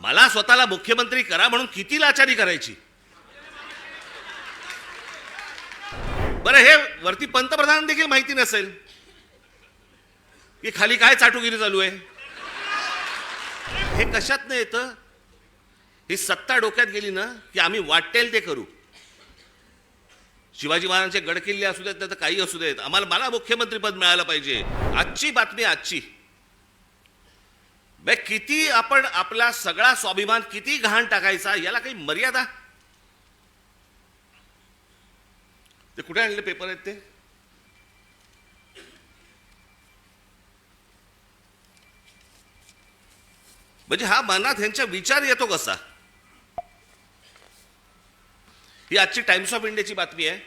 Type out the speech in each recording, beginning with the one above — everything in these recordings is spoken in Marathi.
मला स्वतःला मुख्यमंत्री करा म्हणून किती लाचारी करायची? बरं हे वरती पंतप्रधान देखील माहिती नसेल की खाली काय चाटुगिरी चालू आहे? हे कशात येतं? ही सत्ता डोक्यात गेली ना की आम्ही वाटेल ते करू. शिवाजी महाराजांचे गडकिल्ले असू देत नाही तर काही असू देत. आम्हाला मला मुख्यमंत्रीपद मिळालं पाहिजे. आजची बातमी आजची. बे किती आपण आपला सगळा स्वाभिमान किती घाण टाकायचा याला काही मर्यादा? ते कुठे आणले पेपर आहेत ते? म्हणजे हा मनात ह्यांचा विचार येतो कसा? ही आजची टाइम्स ऑफ इंडियाची बातमी आहे.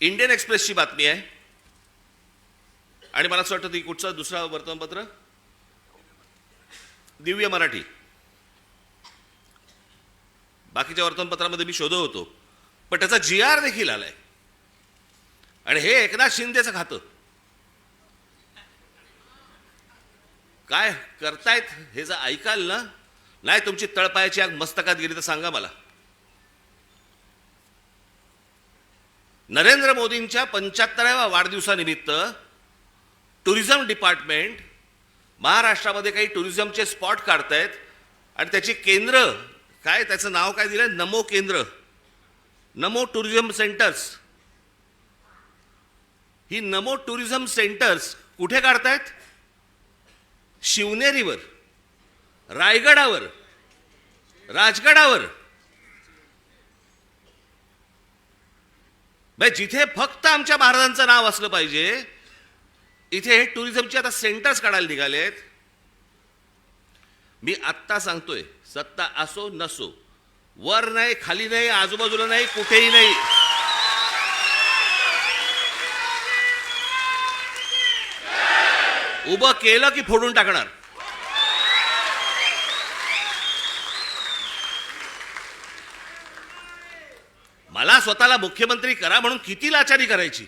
इंडियन एक्सप्रेसची बातमी आहे. आणि मला असं वाटतं ती कुठचं? दुसरं वर्तमानपत्र? दिव्य मराठी. बाकीच्या वर्तमानपत्रामध्ये मी शोधत होतो पण त्याचा जी आर देखील आलाय. आणि हे एकनाथ शिंदेचं खातं. काय करतायत हे जर ऐकाल ना नाही तुमची तळपायाची आग मस्तकात गेली तर सांगा मला. नरेंद्र मोदींच्या पंच्याहत्तराव्या वाढदिवसानिमित्त टुरिझम डिपार्टमेंट महाराष्ट्रामध्ये काही टुरिझमचे स्पॉट काढतायत आणि त्याची केंद्र काय त्याचं नाव काय दिलं नमो केंद्र. Namo tourism centres. ही नमो टुरिझम सेंटर्स कुठे काढतायत? शिवनेरीवर रायगडावर राजगडावर. जिथे फक्त आमच्या महाराजांचं नाव असलं पाहिजे इथे हे टुरिझमचे आता सेंटर्स काढायला निघालेत. मी आत्ता सांगतोय सत्ता असो नसो वर नाही खाली नाही आजूबाजूला नाही कुठेही नाही. उभं केलं की फोडून टाकणार. मला स्वतःला मुख्यमंत्री करा म्हणून किती लाचारी करायची?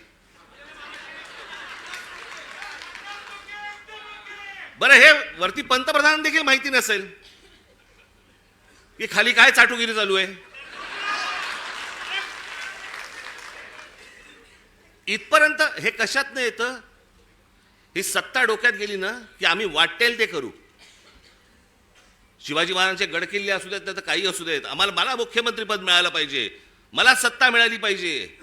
बरं हे वरती पंतप्रधान देखील माहिती नसेल. की खाली काय चाटुगिरी चालू आहे? इथपर्यंत हे कशात नाही येतं? ही सत्ता डोक्यात गेली ना की आम्ही वाटेल ते करू. शिवाजी महाराजांचे गडकिल्ले असू देत नाही तर काही असू देत. आम्हाला मला मुख्यमंत्रीपद मिळालं पाहिजे. मला सत्ता मिळाली पाहिजे.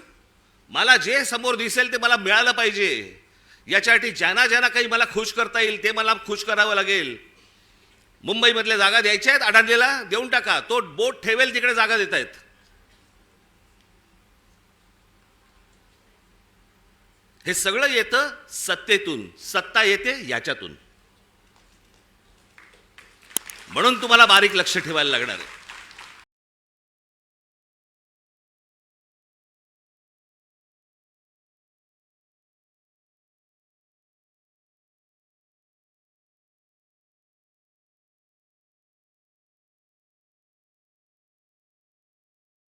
मला जे समोर दिसेल ते मला मिळालं पाहिजे. याच्यासाठी ज्यांना ज्यांना काही मला खुश करता येईल ते मला खुश करावं लागेल. मुंबईमधल्या जागा द्यायच्या आहेत अडाणलेला देऊन टाका. तो बोट ठेवेल तिकडे जागा देत आहेत. हे सगळं येतं सत्तेतून. सत्ता येते याच्यातून. म्हणून तुम्हाला बारीक लक्ष ठेवायला लागणार आहे.